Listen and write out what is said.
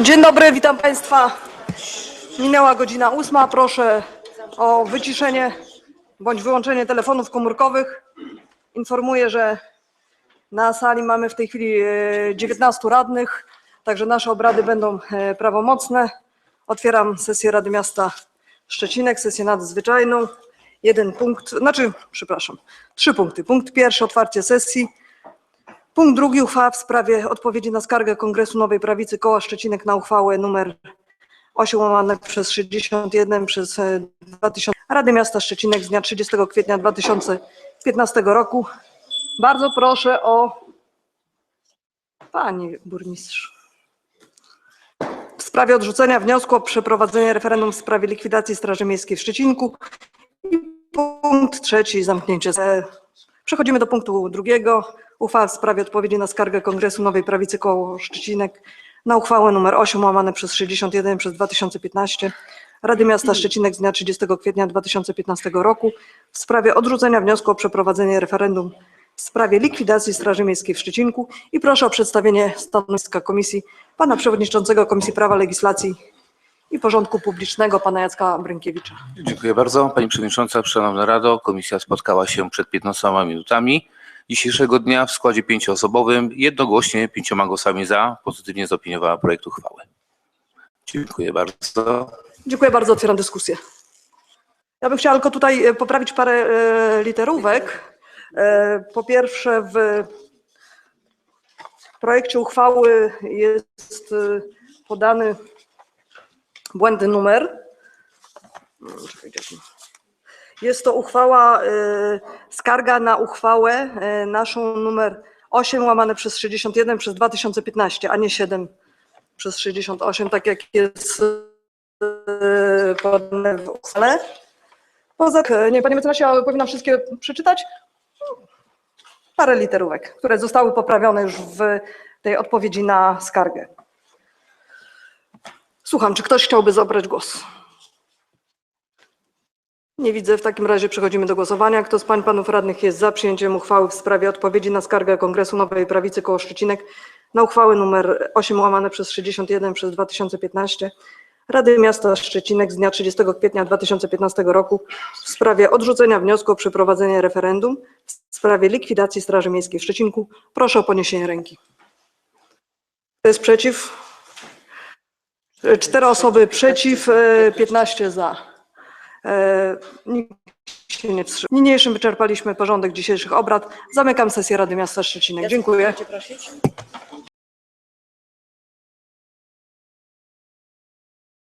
Dzień dobry, witam Państwa. Minęła godzina ósma. Proszę o wyciszenie bądź wyłączenie telefonów komórkowych. Informuję, że na sali mamy w tej chwili e, 19 radnych, także nasze obrady będą e, prawomocne. Otwieram sesję Rady Miasta Szczecinek, sesję nadzwyczajną. Jeden punkt, znaczy, przepraszam, trzy punkty. Punkt pierwszy, otwarcie sesji. Punkt drugi, uchwała w sprawie odpowiedzi na skargę Kongresu Nowej Prawicy Koła Szczecinek na uchwałę numer 8 łamane przez 61 przez e, 2000 Rady Miasta Szczecinek z dnia 30 kwietnia 2015 roku. Bardzo proszę o Pani Burmistrz. W sprawie odrzucenia wniosku o przeprowadzenie referendum w sprawie likwidacji Straży Miejskiej w Szczecinku. I punkt trzeci, zamknięcie. Przechodzimy do punktu drugiego. Uchwała w sprawie odpowiedzi na skargę Kongresu Nowej Prawicy Koło Szczecinek na uchwałę nr 8 łamane przez 61 przez 2015 Rady Miasta Szczecinek z dnia 30 kwietnia 2015 roku w sprawie odrzucenia wniosku o przeprowadzenie referendum w sprawie likwidacji Straży Miejskiej w Szczecinku i proszę o przedstawienie stanowiska komisji pana przewodniczącego Komisji Prawa, Legislacji i Porządku Publicznego pana Jacka Brynkiewicza. Dziękuję bardzo. Pani Przewodnicząca, Szanowna Rado, komisja spotkała się przed 15 minutami dzisiejszego dnia w składzie pięcioosobowym. Jednogłośnie pięcioma głosami za pozytywnie zaopiniowała projekt uchwały. Dziękuję bardzo. Dziękuję bardzo, otwieram dyskusję. Ja bym chciała tylko tutaj e, poprawić parę e, literówek. E, Po pierwsze, w projekcie uchwały jest podany błędny numer. Jest to uchwała, e, skarga na uchwałę e, naszą numer 8 łamane przez 61 przez 2015, a nie 7 przez 68, tak jak jest e, podane w uchwale. Poza nie, panie mecenasie, ale powinnam wszystkie przeczytać? Parę literówek, które zostały poprawione już w tej odpowiedzi na skargę. Słucham, czy ktoś chciałby zabrać głos? Nie widzę, w takim razie przechodzimy do głosowania. Kto z pań panów radnych jest za przyjęciem uchwały w sprawie odpowiedzi na skargę Kongresu Nowej Prawicy koło Szczecinek na uchwałę nr 8 łamane przez 61 przez 2015 Rady Miasta Szczecinek z dnia 30 kwietnia 2015 roku w sprawie odrzucenia wniosku o przeprowadzenie referendum w sprawie likwidacji Straży Miejskiej w Szczecinku. Proszę o podniesienie ręki. Kto jest przeciw? Cztery osoby przeciw, e, 15 za. E, Nikt się nie wstrzymał. Niniejszym wyczerpaliśmy porządek dzisiejszych obrad. Zamykam sesję Rady Miasta Szczecinek. Dziękuję.